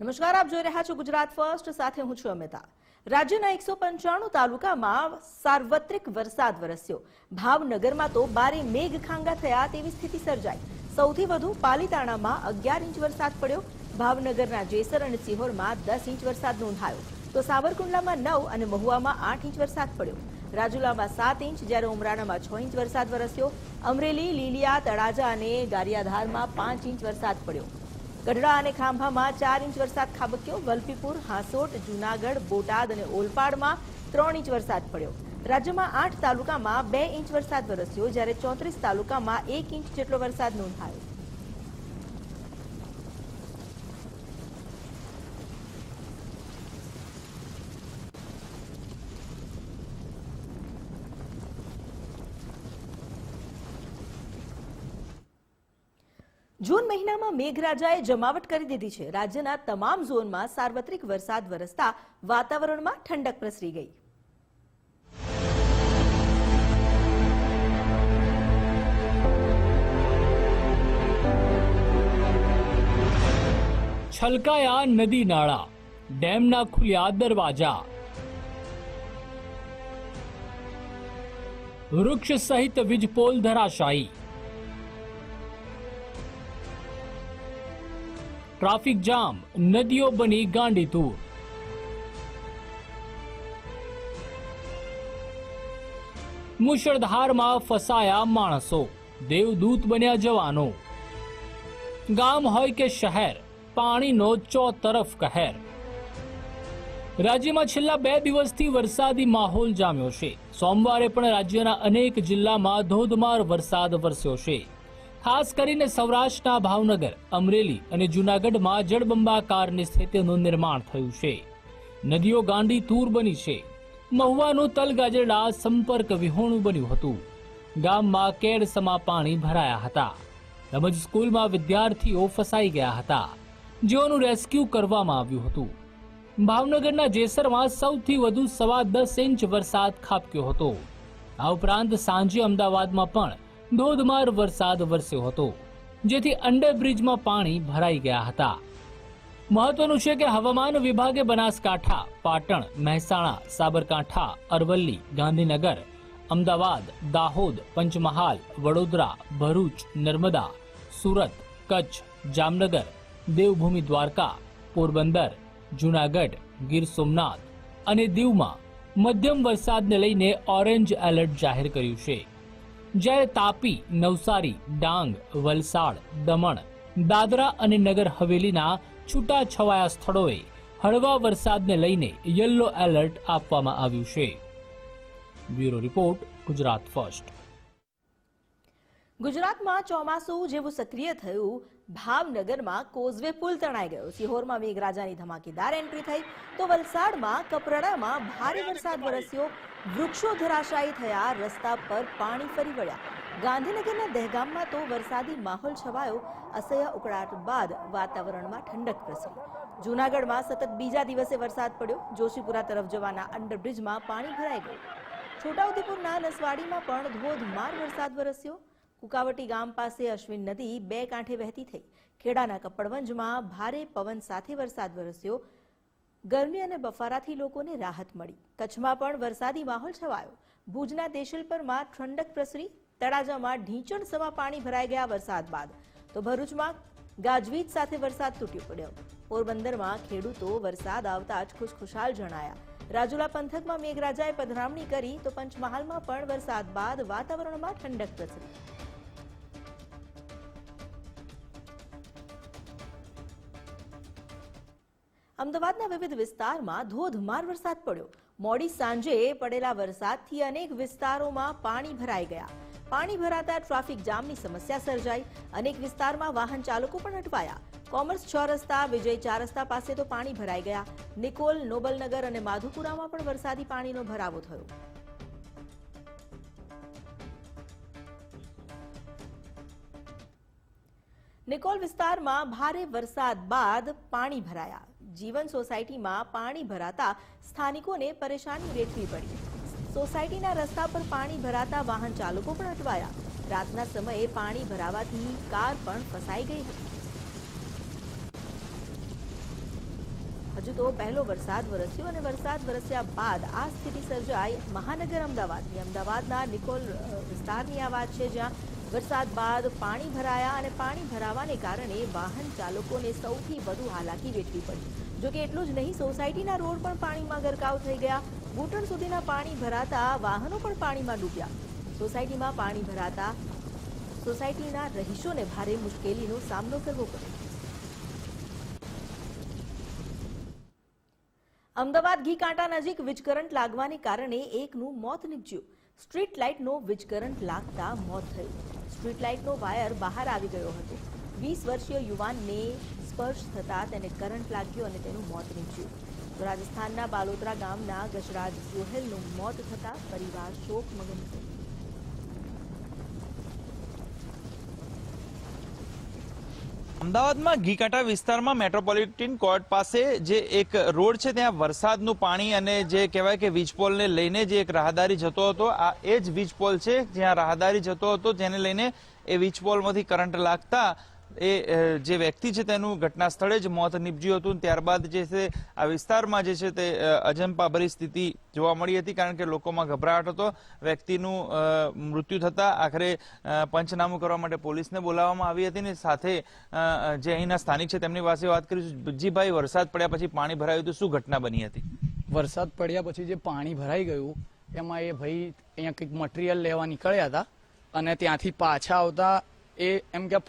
નમસ્કાર, આપ જોઈ રહ્યા છો ગુજરાત ફર્સ્ટ, સાથે હું છું અમિતા. રાજ્યના એકસો પંચાણું તાલુકામાં સાર્વત્રિક વરસાદ વરસ્યો. ભાવનગરમાં તો બારે મેઘ ખાંગા થયા તેવી સ્થિતિ સર્જાઈ. સૌથી વધુ પાલીતાણામાં અગિયાર ઇંચ વરસાદ પડ્યો. ભાવનગરના જેસર અને સિહોરમાં દસ ઇંચ વરસાદ નોંધાયો. તો સાવરકુંડલામાં નવ અને મહુવામાં આઠ ઇંચ વરસાદ પડ્યો. રાજુલામાં સાત ઇંચ, જ્યારે ઉમરાણામાં છ ઇંચ વરસાદ વરસ્યો. અમરેલી, લીલિયા, તળાજા અને ગારિયાધારમાં પાંચ ઇંચ વરસાદ પડ્યો. ગઢડા અને ખાંભામાં ચાર ઇંચ વરસાદ ખાબક્યો. વલભીપુર હાંસોટ, જૂનાગઢ, બોટાદ અને ઓલપાડમાં ત્રણ ઇંચ વરસાદ પડ્યો. રાજ્યમાં આઠ તાલુકામાં બે ઇંચ વરસાદ વરસ્યો, જ્યારે ચોત્રીસ તાલુકામાં એક ઇંચ જેટલો વરસાદ નોંધાયો. જૂન મહિનામાં મેઘરાજાએ જમાવટ કરી દીધી છે. રાજ્યના તમામ ઝોનમાં સાર્વત્રિક વરસાદ વરસતા વાતાવરણમાં ઠંડક પ્રસરી ગઈ. છલકાયા નદી નાળા, ડેમના ખુલ્યા દરવાજા. વૃક્ષ સહિત વીજપોલ ધરાશાયી. ટ્રાફિક જામ નદીઓ બની ગાંડીતુર મુશળધારમાં ફસાયા માણસો દેવદૂત બન્યા જવાનો ગામ હોય કે શહેર પાણીનો ચોતરફ કહેર રાજ્યમાં છેલ્લા બે દિવસથી વરસાદી માહોલ જામ્યો છે સોમવારે પણ રાજ્યના અનેક જિલ્લામાં ધોધમાર વરસાદ વરસ્યો છે ખાસ કરીને સૌરાષ્ટ્રના ભાવનગર, અમરેલી અને જૂનાગઢમાં જળબંબાકારની સ્થિતિનું નિર્માણ થયું છે. નદીઓ ગાંડી તૂર બની છે. મહુવાનું તલગાજરડા સંપર્ક વિહોણું બન્યું હતું. ગામમાં કેડસમાં પાણી ભરાયા હતા. તેમજ સ્કૂલમાં વિદ્યાર્થીઓ ફસાઈ ગયા હતા, જેઓનું રેસ્ક્યુ કરવામાં આવ્યું હતું. ભાવનગરના જેસરમાં સૌથી વધુ સવા દસ ઇંચ વરસાદ ખાબક્યો હતો. આ ઉપરાંત સાંજે અમદાવાદમાં પણ ધોધમાર વરસાદ વરસ્યો હતો, જેથી અંડરબ્રિજમાં પાણી ભરાઈ ગયા હતા. મહત્વનું છે કે હવામાન વિભાગે બનાસકાંઠા, પાટણ, મહેસાણા, સાબરકાંઠા, અરવલ્લી, ગાંધીનગર, અમદાવાદ, દાહોદ, પંચમહાલ, વડોદરા, ભરૂચ, નર્મદા, સુરત, કચ્છ, જામનગર, દેવભૂમિ દ્વારકા, પોરબંદર, જૂનાગઢ, ગીર સોમનાથ અને દીવમાં મધ્યમ વરસાદને લઈને ઓરેન્જ એલર્ટ જાહેર કર્યું છે. જ્યારે તાપી, નવસારી, ડાંગ, વલસાડ, દમણ, દાદરા અને નગર હવેલીના છૂટાછવાયા સ્થળોએ હળવા વરસાદને લઈને યલો એલર્ટ આપવામાં આવ્યું છે. Bureau report, Gujarat first. ગુજરાતમાં ચોમાસું જેવું સક્રિય થયું, ભાવનગરમાં કોઝવે પુલ તણાઈ ગયો. સિહોરમાં મેઘરાજાની ધમાકેદાર એન્ટ્રી થઈ, તો વલસાડમાં, કપરાડામાં ભારે વરસાદ વરસ્યો. વૃક્ષો ધરાશાયી થયા, રસ્તા પર પાણી ફરી વળ્યા. ગાંધીનગરના દહેગામમાં તો વરસાદી માહોલ છવાયો, અસહ્ય ઉકળાટ બાદ વાતાવરણમાં ઠંડક પ્રસરી. જૂનાગઢમાં સતત બીજા દિવસે વરસાદ પડ્યો. જોશીપુરા તરફ જવાના અંડરબ્રિજમાં પાણી ભરાઈ ગયું. છોટાઉદેપુરના નસવાડીમાં પણ ધોધમાર વરસાદ વરસ્યો. કુકાવટી ગામ પાસે અશ્વિન નદી બે કાંઠે વહેતી થઈ. ખેડાના કપડવંજમાં ભારે પવન સાથે વરસાદ વરસ્યો. ગરમી અને બફારાથી લોકોને રાહત મળી. કચ્છમાં પણ વરસાદી માહોલ છવાયો. ભુજના દેશલપરમાં ઠંડક પ્રસરી, તળાજામાં ઢીંચણ સમા પાણી ભરાઈ ગયા વરસાદ બાદ. તો ભરૂચમાં ગાજવીજ સાથે વરસાદ તૂટી પડ્યો. પોરબંદરમાં ખેડૂતો વરસાદ આવતા જ ખુશખુશાલ જણાયા. રાજુલા પંથકમાં મેઘરાજાએ પધરામણી કરી તો પંચમહાલમાં પણ વરસાદ બાદ વાતાવરણમાં ઠંડક પ્રસરી. અમદાવાદના વિવિધ વિસ્તારમાં ધોધમાર વરસાદ પડ્યો. મોડી સાંજે પડેલા વરસાદથી અનેક વિસ્તારોમાં પાણી ભરાઈ ગયા. પાણી ભરાતા ટ્રાફિક જામની સમસ્યા સર્જાઈ. અનેક વિસ્તારમાં વાહન ચાલકો પણ અટવાયા. કોમર્સ છ રસ્તા, વિજય ચાર રસ્તા પાસે તો પાણી ભરાઈ ગયા. નિકોલ, નોબલનગર અને માધુપુરામાં પણ વરસાદી પાણીનો ભરાવો થયો. નિકોલ વિસ્તારમાં ભારે વરસાદ બાદ પાણી ભરાયા. જીવન સોસાયટીમાં પાણી ભરાતા સ્થાનિકોને પરેશાની વેઠવી પડી. સોસાયટીના રસ્તા પર પાણી ભરાતા વાહન ચાલકો પણ અટવાયા. રાતના સમયે પાણી ભરાવાથી કાર પણ ફસાઈ ગઈ હતી. હજુ તો પહેલો વરસાદ વરસ્યો અને વરસાદ વરસ્યા બાદ આ સ્થિતિ સર્જાઈ મહાનગર અમદાવાદની. અમદાવાદના નિકોલ વિસ્તારની આ વાત છે જ્યાં વરસાદ બાદ પાણી ભરાયા અને પાણી ભરાવાને કારણે વાહન ચાલકોને સૌથી વધુ હાલાકી વેઠવી પડી. જોકે એટલું જ નહીં, સોસાયટીના રોડ પણ પાણીમાં ગરકાવ થઈ ગયા. ઘૂંટણ સુધીના પાણી ભરાતા વાહનો પણ પાણીમાં ડૂબ્યા. સોસાયટીમાં પાણી ભરાતા સોસાયટીના રહીશોને ભારે મુશ્કેલીનો સામનો કરવો પડ્યો. અમદાવાદ ઘી કાંટા નજીક વીજ કરંટ લાગવાને કારણે એકનું મોત નીપજ્યું. સ્ટ્રીટ લાઇટનો વીજ કરંટ લાગતા મોત થયું. સ્ટ્રીટ લાઇટનો વાયર બહાર આવી ગયો હતો. વીસ વર્ષીય યુવાનને સ્પર્શ થતાં તેને કરંટ લાગ્યો અને તેનું મોત નીપજ્યું. રાજસ્થાનના બાલોતરા ગામના ગજરાજ સોહેલનું મોત થતાં પરિવાર શોકમગ્ન થયો. અમદાવાદમાં ઘીકાંટા વિસ્તારમાં મેટ્રોપોલિટન કોર્ટ પાસે જે એક રોડ છે, ત્યાં વરસાદનું પાણી અને જે કહેવાય કે વીજપોલને લઈને જે એક રાહદારી જતો હતો, આ એ જ વીજપોલ છે, જ્યાં રાહદારી જતો હતો, જેને લઈને એ વીજપોલમાંથી કરંટ લાગતા એ જે વ્યક્તિ છે તેનું ઘટના સ્થળે જ મોત નીપજ્યું હતું. ત્યારબાદ જે છે, આ વિસ્તારમાં જે છે તે અજંપાભરી સ્થિતિ જોવા મળી હતી કારણ કે લોકોમાં ગભરાટ હતો. વ્યક્તિનું મૃત્યુ થતા આખરે પંચનામું કરવા માટે પોલીસને બોલાવવામાં આવી હતી ને સાથે જે અહીંના સ્થાનિક છે તેમની પાસે વાત કરીશું જીભાઈ વરસાદ પડ્યા પછી પાણી ભરાયું હતું. શું ઘટના બની હતી? વરસાદ પડ્યા પછી જે પાણી ભરાઈ ગયું, એમાં એ ભાઈ અહીંયા કંઈક મટીરિયલ લેવા નીકળ્યા હતા અને ત્યાંથી પાછા આવતા એ એમ કે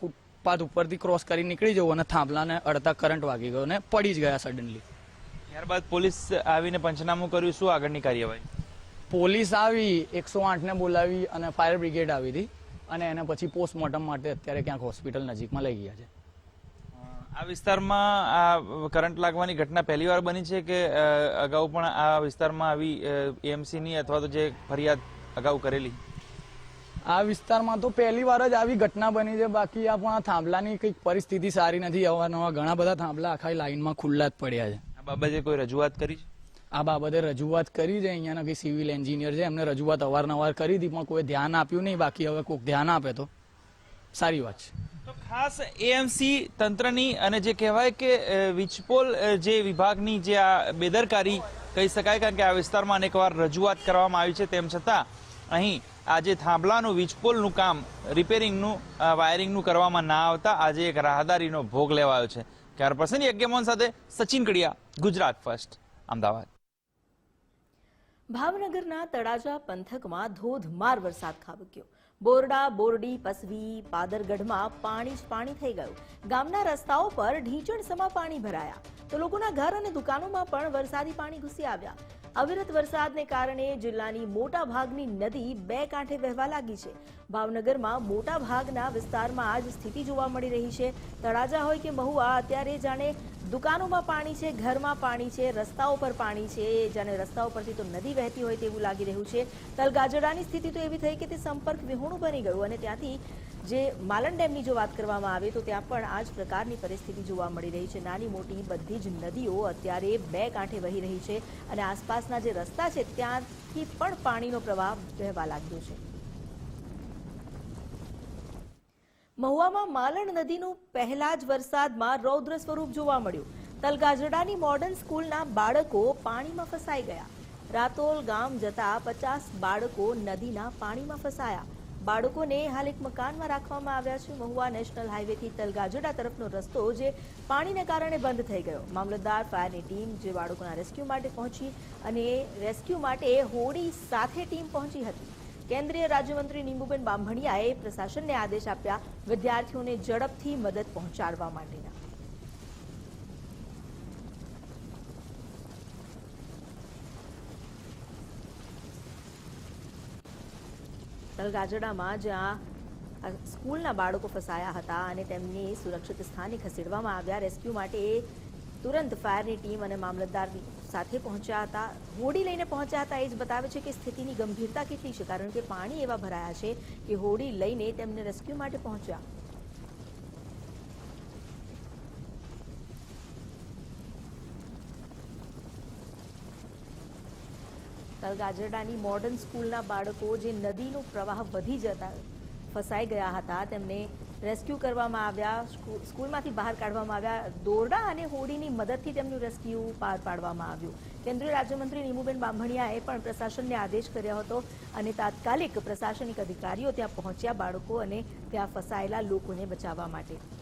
ફૂટપાથ ઉપરથી ક્રોસ કરી નીકળી જવું અને થાંભલાને અડધા કરંટ વાગી ગયો અને પડી જ ગયા સડનલી ત્યારબાદ પોલીસ આવીને પંચનામું કર્યું. શું આગળની કાર્યવાહી? પોલીસ આવી એકસો આઠને બોલાવી અને ફાયર બ્રિગેડ આવી હતી અને એને પછી પોસ્ટમોર્ટમ માટે અત્યારે ક્યાંક હોસ્પિટલ નજીકમાં લઈ ગયા છે. આ વિસ્તારમાં આ કરંટ લાગવાની ઘટના પહેલી વાર બની છે કે અગાઉ પણ આ વિસ્તારમાં આવી એમસીની અથવા તો જે ફરિયાદ અગાઉ કરેલી? આ વિસ્તારમાં તો પહેલી વાર જ આવી ઘટના બની છે. બાકી આ પણ આ થાંભલાની કંઈક પરિસ્થિતિ સારી નથી. અવારનવાર ઘણા બધા થાંભલા આખા લાઈનમાં ખુલ્લા જ પડ્યા છે. આ બાબતે કોઈ રજૂઆત કરી છે? આ બાબતે રજૂઆત કરી છે. અહીંયાના કંઈ સિવિલ એન્જિનિયર છે. એમને રજૂઆત અવારનવાર કરી હતી પણ કોઈ ધ્યાન આપ્યું નહીં. બાકી હવે કોઈક ધ્યાન આપે તો. સારી વાત છે. તો ખાસ એએમસી તંત્રની અને જે કહેવાય કે વિચપોલ વીજપોલ જે વિભાગની જે આ બેદરકારી કહી શકાય કારણ કે આ વિસ્તારમાં અનેકવાર રજૂઆત કરવામાં આવી છે. તેમ છતાં અહીં આ જે થાંભલાનું, વીજપોલનું કામ, રિપેરિંગનું વાયરિંગનું કરવામાં ના આવતા આજે એક રાહદારીનો ભોગ લેવાયો છે. ક્યાર પર્સન યજ્ઞમોહન સાથે સચિન કડિયા, ગુજરાત ફર્સ્ટ. અમદાવાદ. ભાવનગરના તળાજા પંથકમાં ધોધમાર વરસાદ ખાબક્યો. બોરડા, બોરડી, પસવી, પાદરગઢમાં પાણી જ પાણી થઈ ગયું. ગામના રસ્તાઓ પર ઢીંચણસમાં પાણી ભરાયા. તો લોકોના ઘર અને દુકાનોમાં પણ વરસાદી પાણી ઘૂસી આવ્યા. અવિરત વરસાદને કારણે જિલ્લાની મોટા ભાગની નદી બે કાંઠે વહેવા લાગી છે. ભાવનગરમાં મોટા ભાગના વિસ્તારમાં આજ સ્થિતિ જોવા મળી રહી છે. તળાજા હોય કે મહુવા, અત્યારે જાણે દુકાનોમાં પાણી છે, ઘરમાં પાણી છે, રસ્તાઓ પર પાણી છે. જાણે રસ્તાઓ પરથી તો નદી વહેતી હોય તેવું લાગી રહ્યું છે. તલગાજડાની સ્થિતિ તો એવી થઈ કે તે સંપર્ક વિહોણું બની ગયું અને ત્યાંથી જે માલણ ડેમની જો વાત કરવામાં આવે તો ત્યાં પણ આ જ પ્રકારની પરિસ્થિતિ જોવા મળી રહી છે. નાની મોટી બધી જ નદીઓ અત્યારે બે કાંઠે વહી રહી છે અને આસપાસના જે રસ્તા છે ત્યાંથી પણ પાણીનો પ્રવાહ વહેવા લાગ્યો છે. મહુવામાં માલણ નદીનું પહેલા જ વરસાદમાં રૌદ્ર સ્વરૂપ જોવા મળ્યું. તલગાજડાની મોડર્ન સ્કૂલના બાળકો પાણીમાં ફસાઈ ગયા. રાતોલ ગામ જતા પચાસ બાળકો નદીના પાણીમાં ફસાયા. બાળકોને હાલ એક મકાનમાં રાખવામાં આવ્યા છે. મહુવા નેશનલ હાઈવેથી તલગાજડા તરફનો રસ્તો જે પાણીને કારણે બંધ થઈ ગયો. મામલતદાર, ફાયરની ટીમ જે બાળકોના રેસ્ક્યુ માટે પહોંચી અને રેસ્ક્યુ માટે હોડી સાથે ટીમ પહોંચી હતી. કેન્દ્રીય રાજ્યમંત્રી નીંબુબેન બાંભણિયાએ પ્રશાસનને આદેશ આપ્યા વિદ્યાર્થીઓને ઝડપથી મદદ પહોંચાડવા માટેના. તલગાજડામાં જ્યાં સ્કૂલના બાળકો ફસાયા હતા અને તેમને સુરક્ષિત સ્થાને ખસેડવામાં આવ્યા. રેસ્ક્યુ માટે તુરંત ફાયરની ટીમ અને મામલતદાર સાથે પહોંચ્યા હતા. હોડી લઈને પહોંચ્યા હતા. એ જ બતાવે છે કે સ્થિતિની ગંભીરતા કેટલી છે, કારણ કે પાણી એવા ભરાયા છે કે હોડી લઈને તેમને રેસ્ક્યુ માટે પહોંચ્યા. તલગાજરડાની મોડર્ન સ્કૂલના બાળકો જે નદીનો પ્રવાહ વધી જતા ફસાઈ ગયા હતા, તેમને રેસ્ક્યુ કરવામાં આવ્યા, સ્કૂ- સ્કૂલમાંથી બહાર કાઢવામાં આવ્યા. દોરડા અને હોડીની મદદથી તેમનું રેસ્ક્યુ પાર પાડવામાં આવ્યું. કેન્દ્રીય રાજ્યમંત્રી નીમુબેન બાંભણિયાએ પણ પ્રશાસનને આદેશ કર્યો હતો અને તાત્કાલિક પ્રશાસનિક અધિકારીઓ ત્યાં પહોંચ્યા બાળકો અને ત્યાં ફસાયેલા લોકોને બચાવવા માટે.